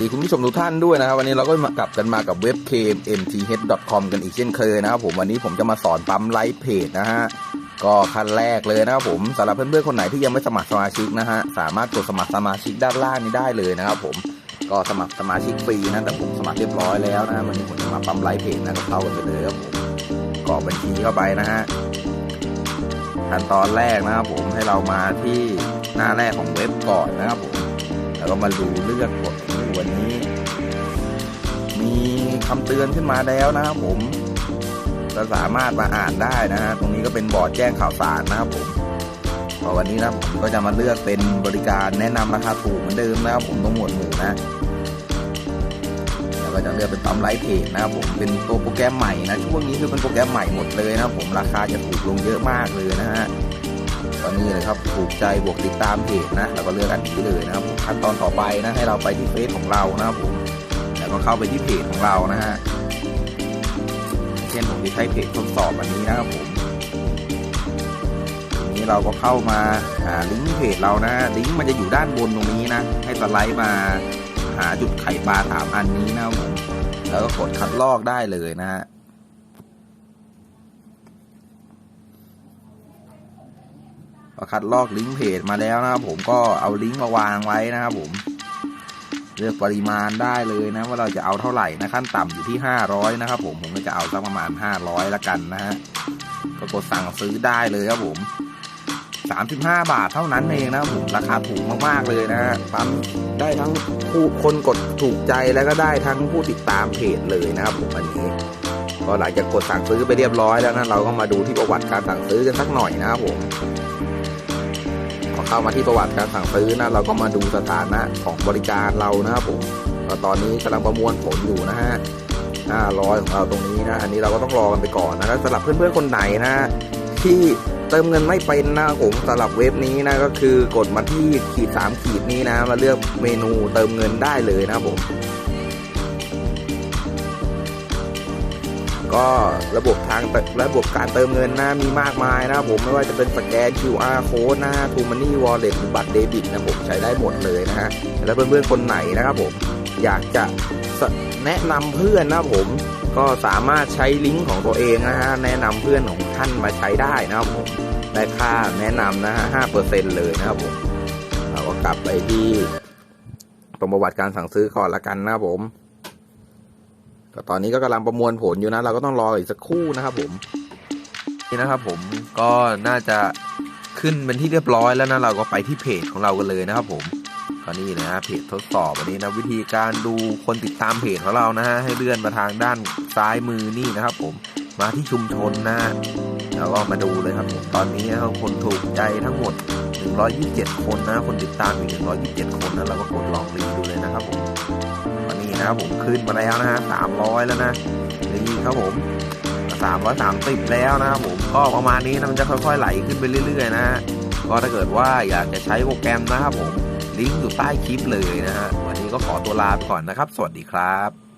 ดีคุณผู้ชมทุกท่านด้วยนะครับ วันนี้เราก็มากลับกันมากับเว็บ kmth.com กันอีกเช่นเคยนะครับผมวันนี้ผมจะมาสอนปั๊มไลฟ์เพจนะฮะก็ขั้นแรกเลยนะครับผมสำหรับเพื่อนๆคนไหนที่ยังไม่สมัครสมาชิกนะฮะสามารถกดสมัครสมาชิกด้านล่างนี้ได้เลยนะครับผมก็สมัครสมาชิกฟรีนะแต่ผมสมัครเรียบร้อยแล้วนะวันนี้ผมจะมาปั๊มไลฟ์เพจนะก็เข้ากันไปเลยครับผมกรอกบัญชีเข้าไปนะฮะขั้นตอนแรกนะครับผมให้เรามาที่หน้าแรกของเว็บก่อนนะครับผมแล้วก็มาดูเลือกกด วันนี้ มีคำเตือนขึ้นมาแล้วนะครับผมจะสามารถมาอ่านได้นะฮะตรงนี้ก็เป็นบอร์ดแจ้งข่าวสารนะครับผมพอวันนี้นะผมก็จะมาเลือกเป็นบริการแนะนำราคาถูกเหมือนเดิมนะครับผมต้องหมวดหมู่นะแล้วก็จะเลือกเป็นปั๊มไลฟ์เพจนะครับผมเป็นตัวโปรแกรมใหม่นะช่วงนี้คือเป็นโปรแกรมใหม่หมดเลยนะครับผมราคาจะถูกลงเยอะมากเลยนะฮะ อนนี้เลยครับถูกใจบวกติดตามเพจนะเราก็เลือกอันนี้เลยนะครับขั้นตอนต่อไปนะให้เราไปที่เฟซของเรานะครับผมแล้วก็เข้าไปที่เพจของเรานะฮะเช่นผมจะใช้เพจทดสอบอันนี้นะครับผมทีนี้เราก็เข้ามาหาลิงก์เพจเรานะลิงก์มันจะอยู่ด้านบนตรงนี้นะ ให้สไลด์มาหาจุดไข่ปลาสามอันนี้นะครับผมแล้วก็กดคัดลอกได้เลยนะฮะ พอคัดลอกลิงก์เพจมาแล้วนะครับผมก็เอาลิงก์มาวางไว้นะครับผม เลือกปริมาณได้เลยนะว่าเราจะเอาเท่าไหร่นะขั้นต่ำอยู่ที่ 500 นะครับผมผมก็จะเอาสักประมาณ 500ละกันนะฮะก็กดสั่งซื้อได้เลยครับผม35 บาทเท่านั้นเองนะครับผมราคาถูกมากๆเลยนะฮะปั๊มได้ทั้งผู้คนกดถูกใจแล้วก็ได้ทั้งผู้ติดตามเพจเลยนะครับผมอันนี้ ก็หลังจากกดสั่งซื้อไปเรียบร้อยแล้วนะเราก็มาดูที่ประวัติการสั่งซื้อกันสักหน่อยนะครับผมพอเข้ามาที่ประวัติการสั่งซื้อนะเราก็มาดูสถานะของบริการเรานะครับผมตอนนี้กำลังประมวลผลอยู่นะฮะ500ของเราตรงนี้นะ อันนี้เราก็ต้องรอกันไปก่อนนะแล้วสำหรับเพื่อนๆคนไหนนะที่เติมเงินไม่เป็นนะผมสำหรับเว็บนี้นะก็คือกดมาที่ขีด3ขีดนี้นะ มาเลือกเมนูเติมเงินได้เลยนะผม ก็ระบบทางระบบการเติมเงินนะมีมากมายนะผมไม่ว่าจะเป็นสแกน QR code นะทูมันนี่วอลเล็ตหรือบัตรเดบิตนะผมใช้ได้หมดเลยนะฮะแล้วเพื่อนๆคนไหนนะครับผมอยากจะแนะนำเพื่อนนะผมก็สามารถใช้ลิงก์ของตัวเองนะฮะแนะนำเพื่อนของท่านมาใช้ได้นะครับผมได้ค่าแนะนำนะฮะห้าเปอร์เซ็นเลยนะครับผมเราก็กลับไปที่ตรงประวัติการสั่งซื้อก่อนละกันนะครับผม็ตอนนี้ก็กำลังประมวลผลอยู่นะ เราก็ต้องรออีกสักครู่นะครับผมนี่นะครับผมก็น่าจะขึ้นเป็นที่เรียบร้อยแล้วนะ เราก็ไปที่เพจของเรากันเลยนะครับผมก็นี่นะเพจทดสอบอันนี้นะวิธีการดูคนติดตามเพจของเรานะฮะให้เลื่อนมาทางด้านซ้ายมือนี่นะครับ ผมมาที่ชุมชนนะแล้วก็มาดูเลยครับผมตอนนี้นะคนถูกใจทั้งหมด 127 คนนะ คนติดตามอีก127 คนนะเราก็กดลองรีดูเลยนะครับผม นะครับผมขึ้นมาแล้วนะฮะสามร้อยแล้วนะนี่ครับผมสามร้อยสามสิบแล้วนะครับผมก็ประมาณนี้นะมันจะค่อยๆไหลขึ้นไปเรื่อยๆนะฮะก็ถ้าเกิดว่าอยากจะใช้โปรแกรมนะครับผมลิงก์อยู่ใต้คลิปเลยนะฮะวันนี้ก็ขอตัวลาไปก่อนนะครับ สวัสดีครับ